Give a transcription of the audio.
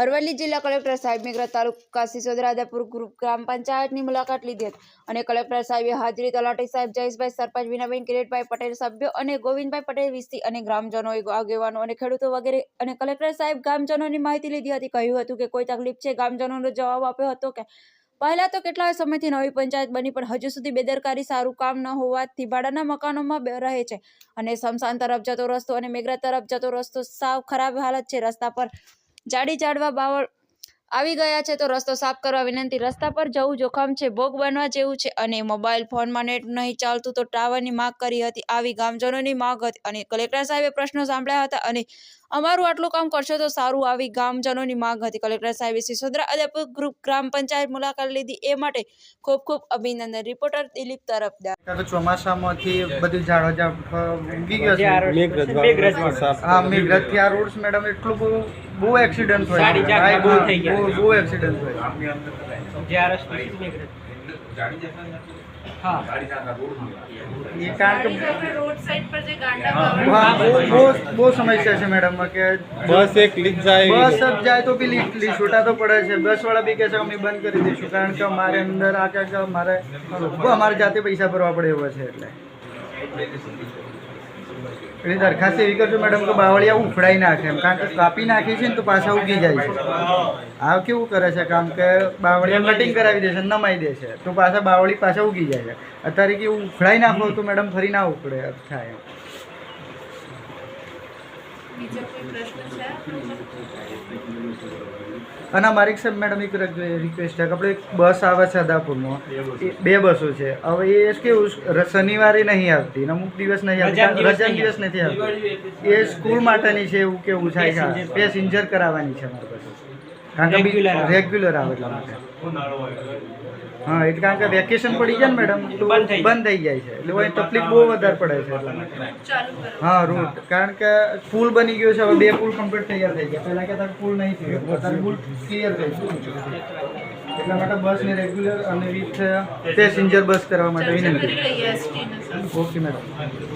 અરવલ્લી જિલ્લા કલેક્ટર સાહેબ મેઘરા તાલુકા સિસોદરાધાપુર ગ્રુપ ગ્રામ પંચાયતની મુલાકાત લીધી હતી અને કલેક્ટર સાહેબે હાજરી તલાટી સાહેબ જયેશભાઈ સરપંચ વિનાબેન કિરીટભાઈ પટેલ, સભ્યો અને ગોવિંદભાઈ પટેલ વિસ્તી અને ગ્રામજનોએ આગેવાનો અને ખેડૂતો વગેરે અને કલેક્ટર સાહેબ ગામજનોની માહિતી લીધી હતી. કહ્યું હતું કે, કોઈ તકલીફ છે? ગામજનોનો જવાબ આપ્યો હતો કે, પહેલા તો કેટલાય સમયથી નવી પંચાયત બની, પણ હજુ સુધી બેદરકારી સારું કામ ન હોવાથી ભાડાના મકાનોમાં રહે છે અને સમસાન તરફ જતો રસ્તો અને મેઘરા તરફ જતો રસ્તો સાવ ખરાબ હાલત છે. રસ્તા પર જાડી જાડવા બાવળ આવી ગયા છે તો રસ્તો સાફ કરવા વિનંતી. રસ્તા પર જવું જોખમ છે, ભોગ બનવા જેવું છે અને મોબાઈલ ફોનમાં નેટ નહીં ચાલતું તો ટાવરની માંગ કરી હતી. આવી ગામજનોની માગ હતી અને કલેક્ટર સાહેબે પ્રશ્નો સાંભળ્યા હતા અને અમારું આટલું કામ કરશો તો સારું. આવી ગામજનોની માંગ હતી. કલેક્ટર સાહેબે સિસોદરા અદયપુર ગ્રુપ ગ્રામ પંચાયત મુલાકાત લીધી. એ માટે ખૂબ ખૂબ અભિનંદન. રિપોર્ટર દિલીપ તરફદાર. ચોમાસામાંથી બધું ઝાડો ઉગી ગયો છે. હા મેઘરજથી આ રોડ્સ મેડમ એટલું બહુ બહુ એક્સિડન્ટ બહુ હા. એ કારણ કે રોડ સાઈડ પર જે ગાંડા બહુ બહુ બહુ સમસ્યા છે મેડમ કે બસ એક લીક જાય. બસ જ જાય તો બી લીટ લીટ છૂટા તો પડે છે. બસ વાળા બી કહે છે અમે બંધ કરી દઈશું કારણ કે અમારે અંદર આ કે અમારે અમારે જાતે પૈસા ભરવા પડે એવો છે એટલે. એટલે દરખાસ્ત એવી કરજો મેડમ કે બાવળિયા ઉફડાઈ નાખે એમ. કારણ કે કાપી નાખી છે ને તો પાછા ઉગી જાય છે. આ કેવું કરે છે કામ કે બાવળિયા કટિંગ કરાવી દે છે, નમાઈ દેશે તો પાછા બાવળી પાછા ઉગી જાય છે. અત્યારે કે ઉફડાઈ નાખો તો મેડમ ફરી ના ઉખડે થાય એમ. બીજો કોઈ પ્રશ્ન છે અને મારી સાહેબ મેડમ એક રિક્વેસ્ટ છે કે આપણે એક બસ આવે છે અદાપુરમાં. બે બસો. છે. હવે એ કેવું શનિવારે નહીં આવતી ને અમુક દિવસ નહીં આવતી. રજા દિવસ નથી આવતી. એ સ્કૂલ માટેની છે એવું કેવું થાય છે. પેસેન્જર કરાવવાની છે અમારી પાસે. કારણ કે રેગ્યુલર આવે એટલા માટે હા એટલે કારણ કે વેકેશન પડી જાય ને મેડમ બંધ થઈ જાય. છે એટલે કોઈ તકલીફ બહુ વધારે પડે છે એટલા માટે હા રૂટ કારણ કે પુલ બની ગયો છે હવે બે પુલ કમ્પ્લીટ તૈયાર થઈ ગયા પહેલા કહેતા પુલ નહીં થયો અત્યારે પુલ ક્લિયર થઈ ગયો એટલા માટે બસ ને રેગ્યુલર અને વિથ પેસેન્જર બસ કરવા માટે વિનંતી ઓકે મેડમ